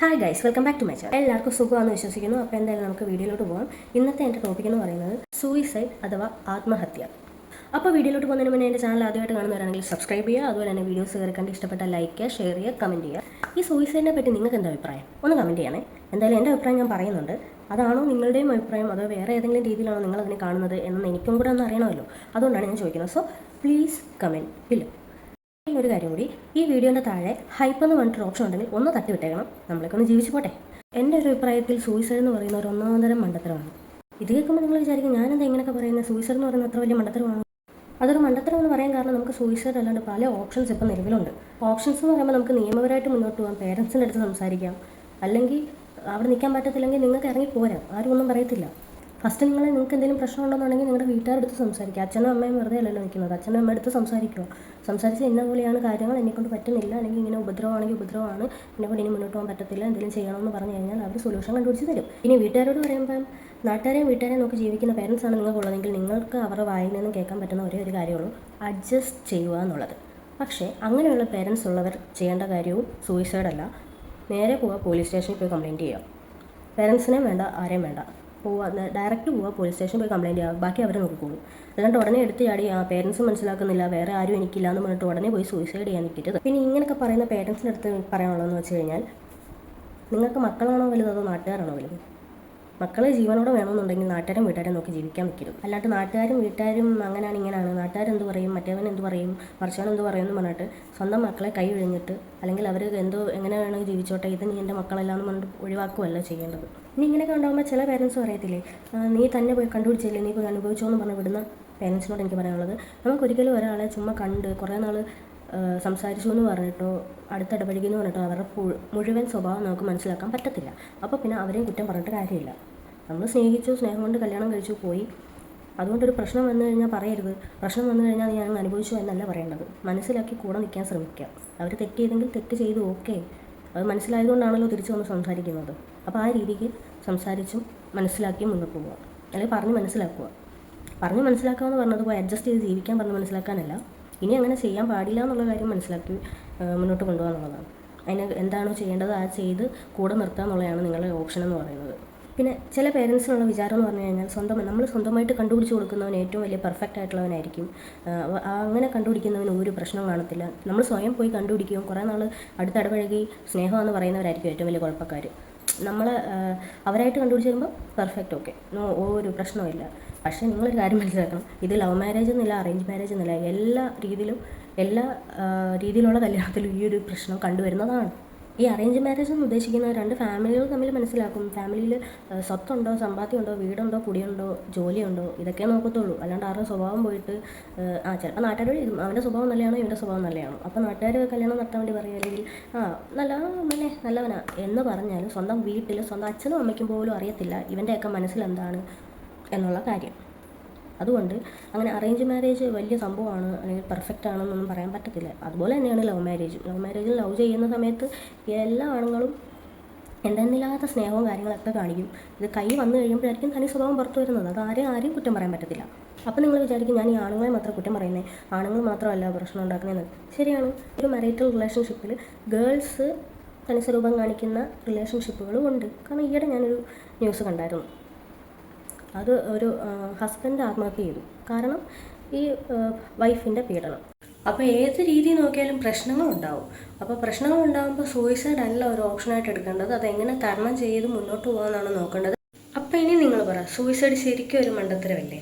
Hi guys welcome back to my channel എല്ലാവർക്കും സുഖമാണെന്ന് വിശ്വസിക്കുന്നു. അപ്പോൾ എന്തായാലും നമുക്ക് വീഡിയോയിലോട്ട് പോകാം ഇന്നത്തെ എന്റെ ടോപ്പിക് എന്ന് പറയുന്നത് സൂയിസൈഡ് അഥവാ ആത്മഹത്യ. അപ്പോൾ വീഡിയോയിലോട്ട് പോകുന്നതിന് മുന്നേ എന്റെ ചാനൽ ആദ്യമായിട്ട് കാണുന്നവരാണെങ്കിൽ സബ്സ്ക്രൈബ് ചെയ്യുക. അതുപോലെ തന്നെ വീഡിയോസ് കയറി കണ്ട് ഇഷ്ടപ്പെട്ട ലൈക്ക് ചെയ്യുക ഷെയർ ചെയ്യുക കമന്റ് ചെയ്യുക. ഈ സൂയിസൈഡിനെ പറ്റി നിങ്ങൾക്ക് എന്താ അഭിപ്രായം? ഒന്ന് കമന്റ് ചെയ്യണേ. എന്തായാലും എന്റെ അഭിപ്രായം ഞാൻ പറയുന്നുണ്ട്. അതാണോ നിങ്ങളുടെയും അഭിപ്രായം? അതോ വേറെ ഏതെങ്കിലും രീതിയിലാണോ നിങ്ങൾ അതിനെ കാണുന്നത്? എന്ന് എനിക്കും കൂടെ ഒന്ന് അറിയണമല്ലോ. അതുകൊണ്ടാണ് ഞാൻ ചോദിക്കുന്നത്. സോ പ്ലീസ് കമന്റ് പിന്നെ ഒരു കാര്യം കൂടി. ഈ വീഡിയോന്റെ താഴെ ഹൈപ്പ് എന്ന് പറഞ്ഞിട്ടൊരു ഓപ്ഷൻ ഉണ്ടെങ്കിൽ ഒന്ന് തട്ടി വിട്ടേക്കണം നമ്മളൊക്കെ ഒന്ന് ജീവിച്ചു പോട്ടെ. എന്റെ ഒരു അഭിപ്രായത്തിൽ സൂയിസൈഡ് എന്ന് പറയുന്ന ഒരു ഒന്നാം തരം മണ്ടത്തരമാണ്. ഇത് കേൾക്കുമ്പോൾ നിങ്ങൾ വിചാരിക്കും ഞാനെന്താ ഇങ്ങനെയൊക്കെ പറയുന്നത് സൂയിസൈഡ് എന്ന് പറയുന്നത് അത്ര വലിയ മണ്ടത്തരമാണ്. അതൊരു മണ്ടത്തരം എന്ന് പറയാൻ കാരണം നമുക്ക് സൂയിസൈഡ് അല്ലാണ്ട് പല ഓപ്ഷൻസ് ഇപ്പോൾ നിലവിലുണ്ട്. ഓപ്ഷൻസ് എന്ന് പറയുമ്പോൾ നമുക്ക് നിയമപരമായിട്ട് മുന്നോട്ട് പോകാം. പേരൻസിന്റെ അടുത്ത് സംസാരിക്കാം. അല്ലെങ്കിൽ അവിടെ നിൽക്കാൻ പറ്റത്തില്ലെങ്കിൽ നിങ്ങൾക്ക് ഇറങ്ങി പോരാം. ആരും ഒന്നും പറയത്തില്ല. ഫസ്റ്റ് നിങ്ങൾ നിങ്ങൾക്ക് എന്തെങ്കിലും പ്രശ്നം ഉണ്ടെന്നുണ്ടെങ്കിൽ നിങ്ങളുടെ വീട്ടുകാരുടെ അടുത്ത് സംസാരിക്കുക. അച്ഛനും അമ്മയും വെറുതെ അല്ലല്ലോ നിൽക്കുന്നത്. അച്ഛനും അമ്മയുടെ അടുത്ത് സംസാരിക്കുക. സംസാരിച്ച് ഇന്ന പോലെയാണ് കാര്യങ്ങൾ. എന്നെക്കൊണ്ട് പറ്റുന്നില്ല. അല്ലെങ്കിൽ ഇങ്ങനെ ഉപദ്രവമാണെങ്കിൽ ഉപദ്രവമാണ്. എന്നെക്കൊണ്ട് ഇനി മുന്നോട്ട് പോകാൻ പറ്റത്തില്ല. എന്തെങ്കിലും ചെയ്യണമെന്ന് പറഞ്ഞു കഴിഞ്ഞാൽ അവർ സൊല്യൂഷൻ കണ്ടുപിടിച്ച് തരും. ഇനി വീട്ടുകാരോട് പറയുമ്പം നാട്ടുകാരെയും വീട്ടുകാരെയും നോക്കി ജീവിക്കുന്ന പേരൻസ് ആണ് നിങ്ങൾക്കുള്ളതെങ്കിൽ നിങ്ങൾക്ക് അവരുടെ വായിൽ നിന്നും കേൾക്കാൻ പറ്റുന്ന ഒരേ ഒരു കാര്യമുള്ളൂ അഡ്ജസ്റ്റ് ചെയ്യുക എന്നുള്ളത്. പക്ഷേ അങ്ങനെയുള്ള പേരൻസ് ഉള്ളവർ ചെയ്യേണ്ട കാര്യവും സൂയിസൈഡല്ല നേരെ പോവുക പോലീസ് സ്റ്റേഷനിൽ പോയി കംപ്ലയിന്റ് ചെയ്യുക. പേരൻസിനെയും വേണ്ട ആരെയും വേണ്ട. പോവുക ഡയറക്റ്റ് പോവുക പോലീസ് സ്റ്റേഷൻ പോയി കംപ്ലയിന്റ് ചെയ്യുക ബാക്കി അവരെ നോക്കിക്കോളും അല്ലാണ്ട് ഉടനെ എടുത്ത് ചാടി ആ പേരൻസ് മനസ്സിലാക്കുന്നില്ല വേറെ ആരും എനിക്കില്ല എന്ന് പറഞ്ഞിട്ട് ഉടനെ പോയി സൂയിസൈഡ് ചെയ്യാൻ നിൽക്കരുത്. പിന്നെ ഇങ്ങനെയൊക്കെ പറയുന്ന പേരൻസിന്റെ അടുത്ത് പറയാനുള്ളതെന്ന് വെച്ച് കഴിഞ്ഞാൽ നിങ്ങൾക്ക് മക്കളാണോ വലുത് അതോ നാട്ടുകാരാണോ വലുത്? മക്കളെ ജീവനോടെ വേണമെന്നുണ്ടെങ്കിൽ നാട്ടുകാരും വീട്ടുകാരും നോക്കി ജീവിക്കാൻ നിൽക്കരുത്. അല്ലാണ്ട് നാട്ടുകാരും വീട്ടുകാരും അങ്ങനെയാണ് ഇങ്ങനെയാണ് നാട്ടുകാരെന്ത് പറയും മറ്റേവൻ എന്ത് പറയും മറിച്ചവൻ എന്ത് പറയും എന്ന് പറഞ്ഞിട്ട് സ്വന്തം മക്കളെ കൈ ഒഴിഞ്ഞിട്ട് അല്ലെങ്കിൽ അവർ എന്തോ എങ്ങനെ വേണമെങ്കിൽ ജീവിച്ചോട്ടെ ഇത് നീ എന്റെ മക്കളല്ല എന്ന് പറഞ്ഞിട്ട് ഒഴിവാക്കുകയല്ല ചെയ്യേണ്ടത്. ഇനി ഇങ്ങനെയൊക്കെ ഉണ്ടാകുമ്പോൾ ചില പേരൻസ് പറയത്തില്ലേ നീ തന്നെ പോയി കണ്ടുപിടിച്ചില്ലേ നീ പോയി അനുഭവിച്ചോ എന്ന് പറഞ്ഞ് വിടുന്ന പേരൻസിനോട് എനിക്ക് പറയാനുള്ളത്. നമുക്കൊരിക്കലും ഒരാളെ ചുമ്മാ കണ്ട് കുറേ നാൾ സംസാരിച്ചു എന്ന് പറഞ്ഞിട്ടോ അടുത്തിടപഴകിയെന്ന് പറഞ്ഞിട്ടോ അവരുടെ മുഴുവൻ സ്വഭാവം നമുക്ക് മനസ്സിലാക്കാൻ പറ്റത്തില്ല. അപ്പോൾ പിന്നെ അവരെയും കുറ്റം പറഞ്ഞിട്ട് കാര്യമില്ല. നമ്മൾ സ്നേഹിച്ചു സ്നേഹം കൊണ്ട് കല്യാണം കഴിച്ചു പോയി. അതുകൊണ്ടൊരു പ്രശ്നം വന്നു കഴിഞ്ഞാൽ പറയരുത്. പ്രശ്നം വന്നു കഴിഞ്ഞാൽ ഞാൻ അനുഭവിച്ചു എന്നല്ല പറയേണ്ടത്. മനസ്സിലാക്കി കൂടെ നിൽക്കാൻ ശ്രമിക്കുക. അവർ തെറ്റ് ചെയ്തെങ്കിൽ തെറ്റ് ചെയ്തു ഓക്കെ. അത് മനസ്സിലായതുകൊണ്ടാണല്ലോ തിരിച്ചു വന്ന് സംസാരിക്കുന്നത്. അപ്പോൾ ആ രീതിക്ക് സംസാരിച്ചും മനസ്സിലാക്കിയും മുന്നോട്ട് പോവുക. അല്ലെങ്കിൽ പറഞ്ഞ് മനസ്സിലാക്കുക. പറഞ്ഞ് മനസ്സിലാക്കുക എന്ന് പറഞ്ഞത് പോയി അഡ്ജസ്റ്റ് ചെയ്ത് ജീവിക്കാൻ പറഞ്ഞ് മനസ്സിലാക്കാനല്ല. ഇനി അങ്ങനെ ചെയ്യാൻ പാടില്ല എന്നുള്ള കാര്യം മനസ്സിലാക്കി മുന്നോട്ട് കൊണ്ടുപോകുക എന്നുള്ളതാണ്. അതിന് എന്താണോ ചെയ്യേണ്ടത്? ആ ചെയ്ത് കൂടെ നിർത്തുക എന്നുള്ളതാണ് നിങ്ങളുടെ ഓപ്ഷൻ എന്ന് പറയുന്നത്. പിന്നെ ചില പേരൻസിനുള്ള വിചാരം എന്ന് പറഞ്ഞു കഴിഞ്ഞാൽ സ്വന്തം നമ്മൾ സ്വന്തമായിട്ട് കണ്ടുപിടിച്ച് കൊടുക്കുന്നവൻ ഏറ്റവും വലിയ പെർഫെക്റ്റ് ആയിട്ടുള്ളവനായിരിക്കും. അങ്ങനെ കണ്ടുപിടിക്കുന്നവന് ഒരു പ്രശ്നവും കാണത്തില്ല. നമ്മൾ സ്വയം പോയി കണ്ടുപിടിക്കുകയും കുറേ നാൾ അടുത്തിടപഴകി സ്നേഹമെന്ന് പറയുന്നവരായിരിക്കും ഏറ്റവും വലിയ കുഴപ്പക്കാർ നമ്മൾ അവരായിട്ട് കണ്ടുപിടിച്ച് വരുമ്പോൾ പെർഫെക്റ്റ് ഓക്കെ ഒരു പ്രശ്നമില്ല പക്ഷേ നിങ്ങളൊരു കാര്യം മനസ്സിലാക്കണം. ഇത് ലവ് മാരേജ് എന്നില്ല അറേഞ്ച് മാരേജ് എന്നില്ല എല്ലാ രീതിയിലും എല്ലാ രീതിയിലുള്ള കല്യാണത്തിലും ഈ ഒരു പ്രശ്നം കണ്ടുവരുന്നതാണ്. ഈ അറേഞ്ച് മാരേജ് എന്ന് ഉദ്ദേശിക്കുന്ന രണ്ട് ഫാമിലികൾ തമ്മിൽ മനസ്സിലാക്കും. ഫാമിലിയിൽ സ്വത്തുണ്ടോ സമ്പാദ്യമുണ്ടോ വീടുണ്ടോ കുടിയുണ്ടോ ജോലിയുണ്ടോ? ഇതൊക്കെ നോക്കത്തുള്ളൂ. അല്ലാണ്ട് ആരുടെ സ്വഭാവം പോയിട്ട് ആ, ചിലപ്പോൾ നാട്ടുകാർ അവന്റെ സ്വഭാവം നല്ലതാണോ ഇവന്റെ സ്വഭാവം നല്ലതാണോ അപ്പോൾ നാട്ടുകാർ കല്യാണം നടത്താൻ വേണ്ടി പറയുക അല്ലെങ്കിൽ ആ നല്ല അല്ലേ നല്ലവനാ എന്ന് പറഞ്ഞാലും സ്വന്തം വീട്ടിൽ സ്വന്തം അച്ഛനും അമ്മയ്ക്കും പോലും അറിയത്തില്ല ഇവന്റെയൊക്കെ മനസ്സിലെന്താണ് എന്നുള്ള കാര്യം. അതുകൊണ്ട് അങ്ങനെ അറേഞ്ച് മാരേജ് വലിയ സംഭവമാണ്. അല്ലെങ്കിൽ പെർഫെക്റ്റ് ആണെന്നൊന്നും പറയാൻ പറ്റത്തില്ല. അതുപോലെ തന്നെയാണ് ലവ് മാരേജ് ലവ് മാരേജിൽ ലവ് ചെയ്യുന്ന സമയത്ത് എല്ലാ ആണുങ്ങളും എന്തെന്നില്ലാത്ത സ്നേഹവും കാര്യങ്ങളൊക്കെ കാണിക്കും. ഇത് കൈ വന്നു കഴിയുമ്പോഴായിരിക്കും തനി സ്വഭാവം പുറത്തു വരുന്നത്. അത് ആരെയും ആരെയും കുറ്റം പറയാൻ പറ്റത്തില്ല. അപ്പം നിങ്ങൾ വിചാരിക്കും ഞാൻ ഈ ആണുങ്ങളെ മാത്രം കുറ്റം പറയുന്നത് ആണുങ്ങൾ മാത്രമല്ല പ്രശ്നം ഉണ്ടാക്കുന്നതെന്ന് ശരിയാണ്. ഒരു മാരേറ്റൽ റിലേഷൻഷിപ്പിൽ ഗേൾസ് തനി സ്വരൂപം കാണിക്കുന്ന റിലേഷൻഷിപ്പുകളും ഉണ്ട്. കാരണം ഈയിടെ ഞാനൊരു ന്യൂസ് കണ്ടായിരുന്നു. അത് ഒരു ഹസ്ബൻഡ് ആത്മഹത്യ ചെയ്തു. കാരണം ഈ വൈഫിന്റെ പീഡനം. അപ്പോൾ ഏത് രീതി നോക്കിയാലും പ്രശ്നങ്ങൾ ഉണ്ടാവും അപ്പോൾ പ്രശ്നങ്ങൾ ഉണ്ടാകുമ്പോൾ സൂയിസൈഡ് അല്ല ഒരു ഓപ്ഷനായിട്ട് എടുക്കേണ്ടത്. അതെങ്ങനെ തരണം ചെയ്ത് മുന്നോട്ട് പോകാമെന്നാണ് നോക്കേണ്ടത്. അപ്പോൾ ഇനി നിങ്ങൾ പറ സൂയിസൈഡ് ശരിക്കും ഒരു മണ്ടത്തരമല്ലേ?